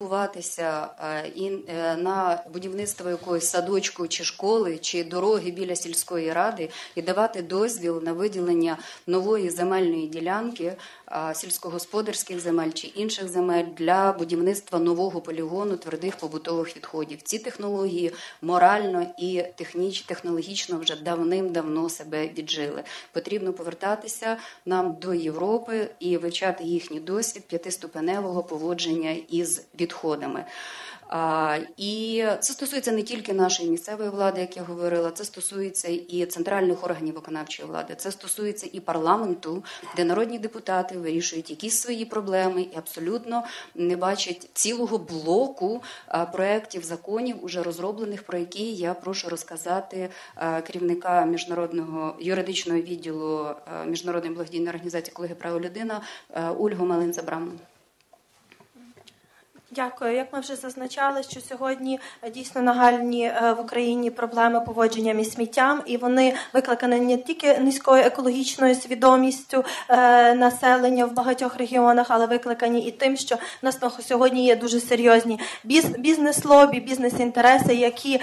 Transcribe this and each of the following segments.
Уватися і е, на будівництво якоїсь садочку чи школи, чи дороги біля сільської ради і давати дозвіл на виділення нової земельної ділянки сільськогосподарських земель чи інших земель для будівництва нового полігону твердих побутових відходів. Ці технології морально і техніч, технологічно вже давним-давно себе віджили. Потрібно повертатися нам до Європи і вивчати їхній досвід п'ятиступеневого поводження із відходами. І це стосується не тільки нашої місцевої влади, як я говорила, це стосується і центральних органів виконавчої влади, це стосується і парламенту, де народні депутати вирішують якісь свої проблеми і абсолютно не бачать цілого блоку проєктів законів, уже розроблених, про які я прошу розказати керівника міжнародного юридичного відділу міжнародної благодійної організації колеги права людина Ольгу Малин-Забраму. Дякую. Як ми вже зазначали, що сьогодні е, дійсно нагальні е, в Україні проблеми поводження із сміттям, і вони викликані не тільки низькою екологічною свідомістю е, населення в багатьох регіонах, але викликані і тим, що в нас сьогодні є дуже серйозні бізнес-лобі, бізнес-інтереси, які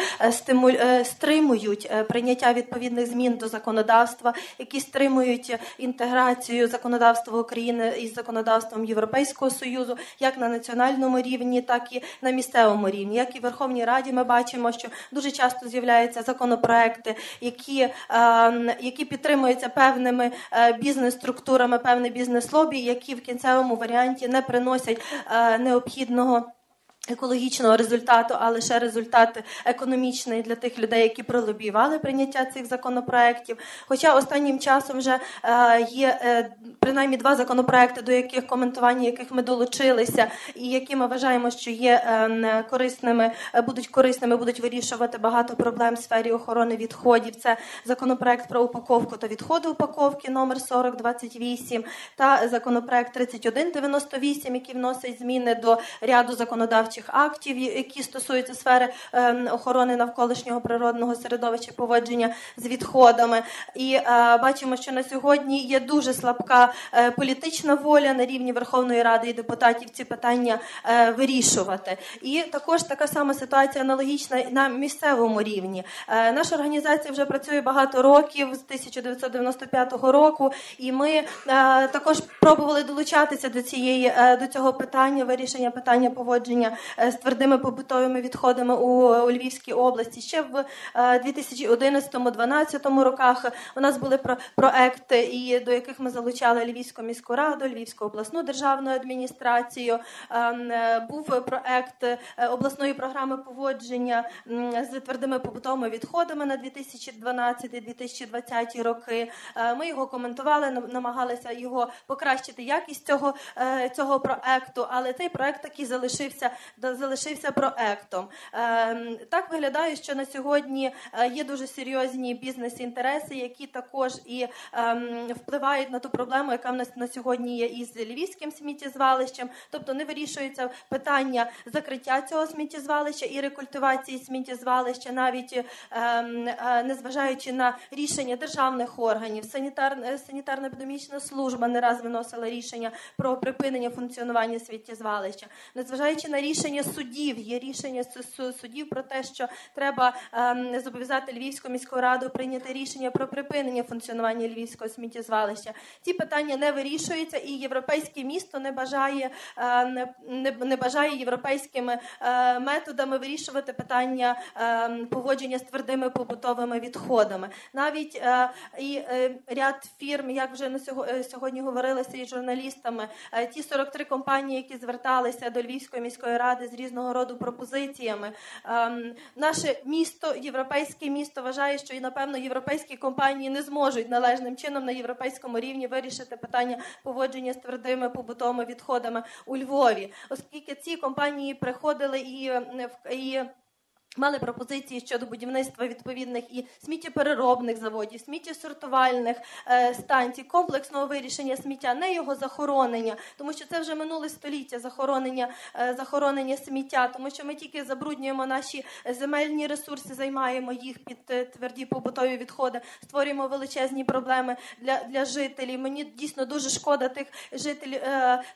стримують прийняття відповідних змін до законодавства, які стримують інтеграцію законодавства України із законодавством Європейського союзу, як на національному рівні рівні, так і на місцевому рівні. Як і в Верховній Раді, ми бачимо, що дуже часто з'являються законопроекти, які ем, які підтримуються певними е, бізнес-структурами, певне бізнес-лобі, які в кінцевому варіанті не приносять е, необхідного. Екологічного результату, а лише результат економічний для тих людей, які пролобіювали прийняття цих законопроєктів. Хоча останнім часом вже е, є е, принаймні два законопроекти, до яких коментування яких ми долучилися, і які ми вважаємо, що є е, корисними, будуть корисними, будуть вирішувати багато проблем в сфері охорони відходів. Це законопроект про упаковку та відходи упаковки номер 4028 та законопроект 3198, який вносить зміни до ряду законодавчих законодавчих актів, які стосуються сфери ем, охорони навколишнього природного середовища поводження з відходами. І е, бачимо, що на сьогодні є дуже слабка е, політична воля на рівні Верховної Ради і депутатів ці питання е, вирішувати. І також така сама ситуація аналогічна на місцевому рівні. Наша організація вже працює багато років з 1995 року, і ми також пробували долучатися до цієї до цього питання вирішення питання поводження з твердими побутовими відходами у, у Львівській області. Ще в 2011-2012 е, роках у нас були про проекти, і до яких ми залучали Львівську міську раду, Львівську обласну державну адміністрацію. Ем, е, був проект обласної програми поводження з твердими побутовими відходами на 2012-2020 роки. Ми його коментували, намагалися його покращити якість цього цього проекту, але цей проект таки залишився залишився проектом. Ем, так виглядає, що на сьогодні е, є дуже серйозні бізнес-інтереси, які також і ем, впливають на ту проблему, яка в нас на сьогодні є із львівським сміттєзвалищем. Тобто не вирішується питання закриття цього сміттєзвалища і рекультивації сміттєзвалища, навіть ем, е, незважаючи на рішення державних органів, санітар, е, санітарно епідемічна служба не раз виносила рішення про припинення функціонування сміттєзвалища, незважаючи на рішення рішення судів. Є рішення судів про те, що треба ем, зобов'язати Львівську міську раду прийняти рішення про припинення функціонування львівського сміттєзвалища. Ці питання не вирішуються, і європейське місто не бажає е, не, не бажає європейськими е, методами вирішувати питання е, поводження з твердими побутовими відходами. Навіть е, і е, ряд фірм, як вже на сьогодні, сьогодні говорилося із журналістами, е, ті 43 компанії, які зверталися до Львівської міської ради ради з різного роду пропозиціями. Ем, наше місто, європейське місто, вважає, що і напевно європейські компанії не зможуть належним чином на європейському рівні вирішити питання поводження з твердими побутовими відходами у Львові, оскільки ці компанії приходили і і Мали пропозиції щодо будівництва відповідних і сміттєпереробних заводів, сміттєсортувальних е, станцій, комплексного вирішення сміття, не його захоронення, тому що це вже минуле століття захоронення, е, захоронення сміття, тому що ми тільки забруднюємо наші земельні ресурси, займаємо їх під е, тверді побутові відходи, створюємо величезні проблеми для, для жителів. Мені дійсно дуже шкода тих жителів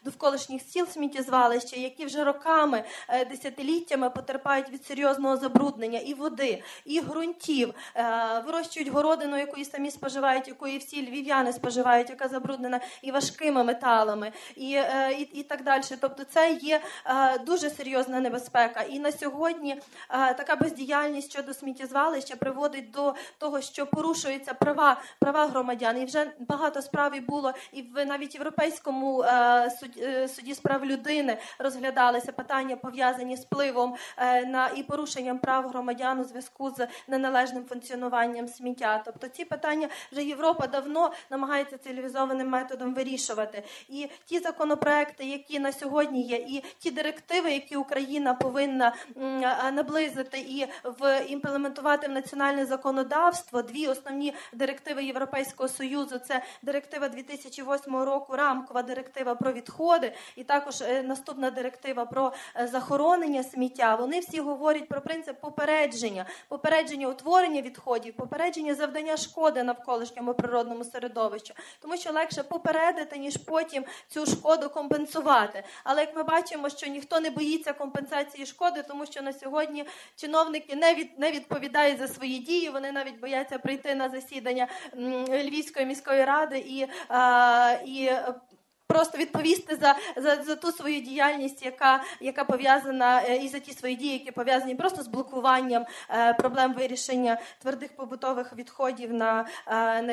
довколишніх сіл сміттєзвалища, які вже роками, десятиліттями потерпають від серйозного забруднення і води, і ґрунтів, е, вирощують городину, яку і самі споживають, якої всі львів'яни споживають, яка забруднена і важкими металами, і, е, і, і так далі. Тобто, це є е, дуже серйозна небезпека. І на сьогодні така бездіяльність щодо сміттєзвалища приводить до того, що порушуються права, права громадян. І вже багато справ і було, і в навіть європейському суд, суді з прав людини розглядалися питання пов'язані з впливом на і порушенням прав громадян у зв'язку з неналежним функціонуванням сміття. Тобто ці питання вже Європа давно намагається цивілізованим методом вирішувати. І ті законопроекти, які на сьогодні є, і ті директиви, які Україна повинна наблизити і в імплементувати в національне законодавство, дві основні директиви Європейського союзу це директива 2008 року, рамкова директива про відходи, і також е, наступна директива про е, захоронення сміття. Вони всі говорять про принцип попередження, попередження утворення відходів, попередження завдання шкоди навколишньому природному середовищу, тому що легше попередити, ніж потім цю шкоду компенсувати. Але як ми бачимо, що ніхто не боїться компенсації шкоди, тому що на сьогодні чиновники не від не відповідають за свої дії. Вони навіть бояться прийти на засідання Львівської міської ради і, і Просто відповісти за, за, за ту свою діяльність, яка, яка пов'язана е, і за ті свої дії, які пов'язані просто з блокуванням е, проблем вирішення твердих побутових відходів на, е, на